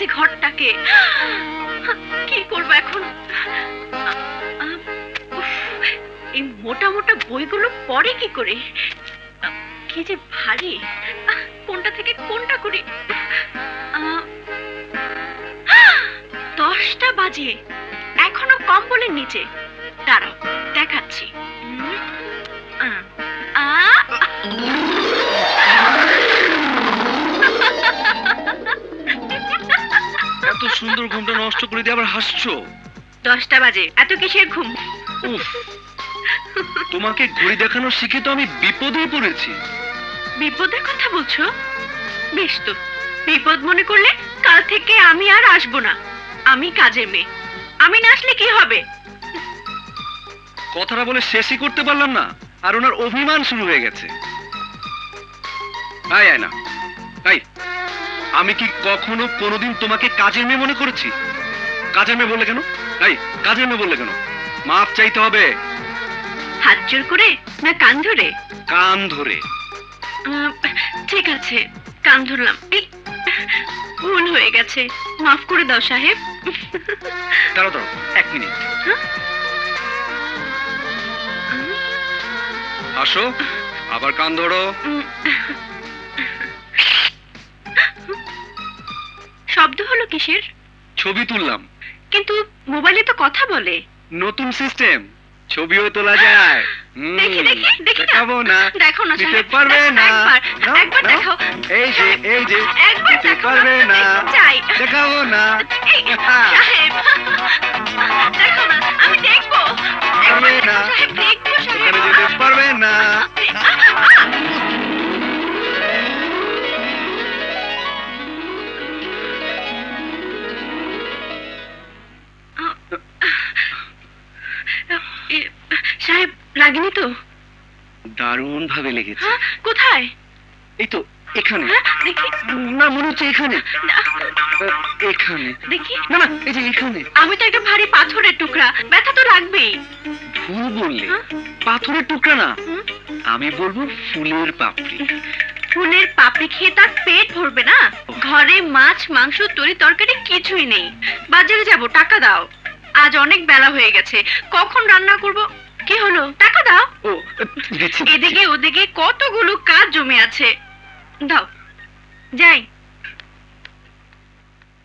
রেখেছে ঘরটাকে। কি করব এখন? এই মোটা মোটা বইগুলো পড়ে কি করে? কি যে ভারী। কোনটা থেকে কোনটা করি? দশটা বাজে। এখনও কম্বলের নিচে। দাঁড়াও, দেখাচ্ছি। এত সুন্দর ঘুমটা নষ্ট করে দিয়ে আবার হাসছো? দশটা বাজে। এত কিসের ঘুম? উফ তোমাকে ঘড়ি দেখানো শিখে তো আমি বিপদে পড়েছি। বিপদের কথা বলছো? বেশ তো বিপদ মনে করলে কাল থেকে আমি আর আসব না। আমি কাজের মেয়ে। আমি না আসলে কি হবে? কথাটা বলে শেষই করতে পারলাম না আর ওনার অভিমান শুরু হয়ে গেছে। তাই আয় না। তাই আমি কি কখনো কোনোদিন তোমাকে কাজের মেয়ে মনে করেছি? কাজের মেয়ে বললে কেন? তাই কাজের মেয়ে বললে কেন? মাপ চাইতে হবে। হাত জোর করে না কান ধরে? কান ধরে। ঠিক আছে কান ধরলাম। ভুল হয়ে গেছে। মাফ করে দাও সাহেব। দাঁড়াও দাঁড়াও এক মিনিট। আসো আবার কান ধরো। শব্দ হলো কিসের? ছবি তুললাম। কিন্তু মোবাইলে তো কথা বলে। নতুন সিস্টেম ছবিও তোলা যায়। দেখি দেখি দেখি না। দেখাবো না। দেখো না দিতে পারবে না। একবার এই যে এই যে একবার দিতে পারবে না। চাই। দেখাবো না। সাহেব। লাগেনি তো? দারুণ ভাবে লেগেছে। হ্যাঁ কোথায়? এই তো এখানে। হ্যাঁ দেখি। না মনে হচ্ছে এখানে। এখানে। দেখি। না না এই যে এখানে। আমি তো একটা ভারী পাথরের টুকরা। ব্যথা তো লাগবেই। ভুল বললে। হ্যাঁ? পাথরের টুকরা না। আমি বলব ফুলের পাপড়ি। ফুলের পাপড়ি খেয়ে তার পেট ভরবে না? ঘরে মাছ মাংস তরি তরকারি কিছুই নেই। বাজারে যাব টাকা দাও। আজ অনেক বেলা হয়ে গেছে। কখন রান্না করব? কি হলো? টাকা দাও। ও এদিকে ওদিকে কতগুলো কাজ জমে আছে। দাও। যাই।